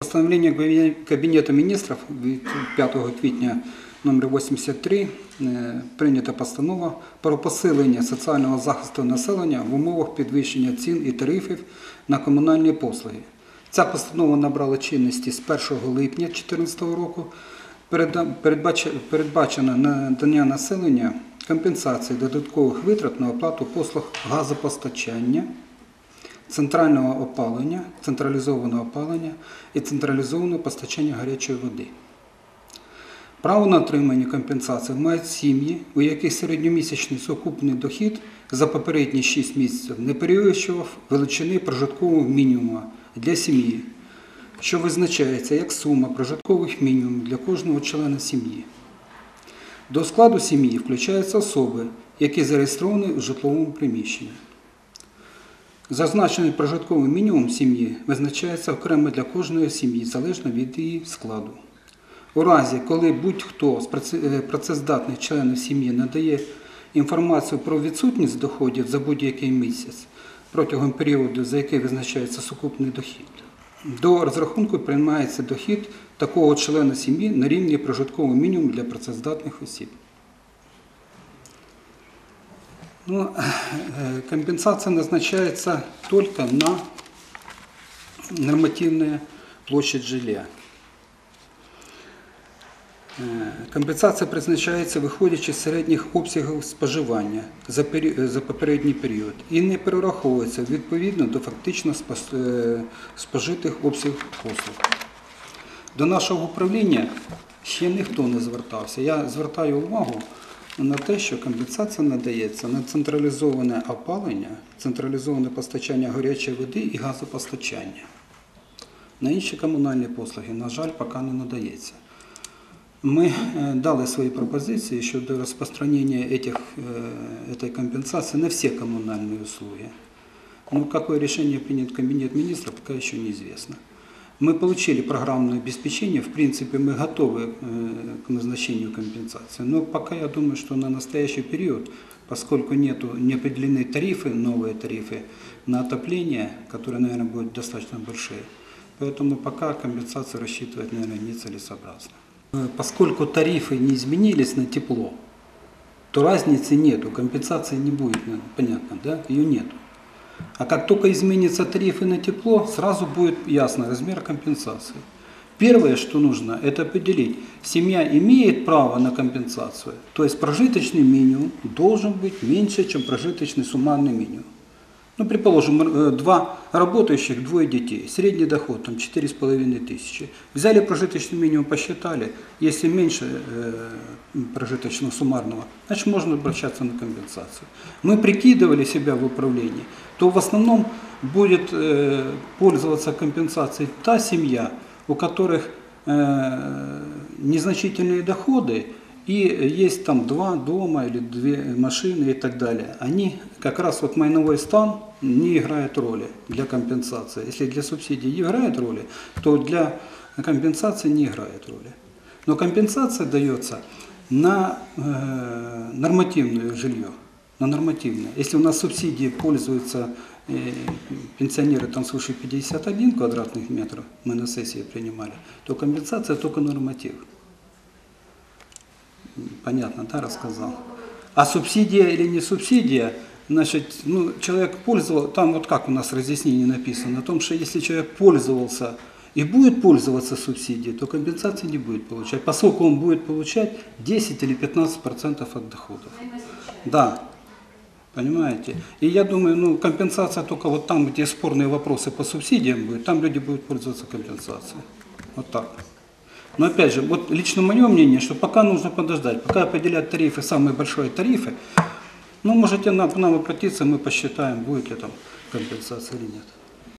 Постановлення Кабінету міністрів від 5 квітня номер 83 е, прийнята постанова про посилення соціального захисту населення в умовах підвищення цін і тарифів на комунальні послуги. Ця постанова набрала чинності з 1 липня 2014 року. Передбачено надання населення компенсації додаткових витрат на оплату послуг газопостачання, центрального опалення, централізованого опалення і централізованого постачання гарячої води. Право на отримання компенсації мають сім'ї, у яких середньомісячний сукупний дохід за попередні 6 місяців не перевищував величини прожиткового мінімуму для сім'ї, що визначається як сума прожиткових мінімумів для кожного члена сім'ї. До складу сім'ї включаються особи, які зареєстровані у житловому приміщенні. Зазначений прожитковий мінімум сім'ї визначається окремо для кожної сім'ї, залежно від її складу. У разі, коли будь-хто з е, працездатних членів сім'ї надає інформацію про відсутність доходів за будь-який місяць протягом періоду, за який визначається сукупний дохід, до розрахунку приймається дохід такого члена сім'ї на рівні прожиткового мінімуму для працездатних осіб. Ну, э, компенсация назначается только на нормативную площадь жилья. Е, Компенсація призначається виходячи з середніх обсягів споживання за, за попередній період і не перераховується відповідно до фактично е, спожитих обсягів послуг. До нашого управління ще ніхто не звертався. Я звертаю увагу на те, що компенсація надається на централізоване опалення, централізоване постачання гарячої води і газопостачання. На інші комунальні послуги, на жаль, поки не надається. Мы э, дали свои пропозиции щодо распространения этих, э, этой компенсации на все коммунальные услуги. Но какое решение принят Кабинет министров, пока еще неизвестно. Мы получили программное обеспечение, в принципе, мы готовы э, к назначению компенсации. Но пока я думаю, что на настоящий период, поскольку нету, не тарифы, новые тарифы на отопление, которые, наверное, будут достаточно большие, поэтому пока компенсацию рассчитывать, наверное, нецелесообразно. Э, Поскольку тарифы не изменились на тепло, то разницы нету, компенсации не будет, понятно, да, ее нету. А как только изменятся тарифы на тепло, сразу будет ясно размер компенсации. Первое, что нужно, это определить, семья имеет право на компенсацию, то есть прожиточный минимум должен быть меньше, чем прожиточный суммарный минимум. Ну, предположим, э, два работающих, двое детей, средний доход там 4,5 тысячи. Взяли прожиточный минимум, посчитали, если меньше э, прожиточного суммарного, значит можно обращаться на компенсацию. Мы прикидывали себя в управлении, то в основном будет э, пользоваться компенсацией та семья, у которых э, незначительные доходы, и есть там два дома или две машины и так далее. Они как раз вот майновой стан не играет роли для компенсации. Если для субсидий играет роли, то для компенсации не играет роли. Но компенсация дается на э, нормативное жилье, на нормативное. Если у нас субсидии пользуются э, пенсионеры там свыше 51 квадратных метров, мы на сессии принимали, то компенсация только норматив. Понятно, да, рассказал. А субсидия или не субсидия, значит, ну, человек пользовался, там вот как у нас разъяснение написано, о том, что если человек пользовался и будет пользоваться субсидией, то компенсации не будет получать, поскольку он будет получать 10 или 15 процентов от доходов. Да, понимаете? И я думаю, ну, компенсация только вот там, где спорные вопросы по субсидиям будет, там люди будут пользоваться компенсацией. Вот так. Но опять же, вот лично мое мнение, что пока нужно подождать, пока определят тарифы, самые большие тарифы, ну, можете к нам обратиться, мы посчитаем, будет ли там компенсация или нет.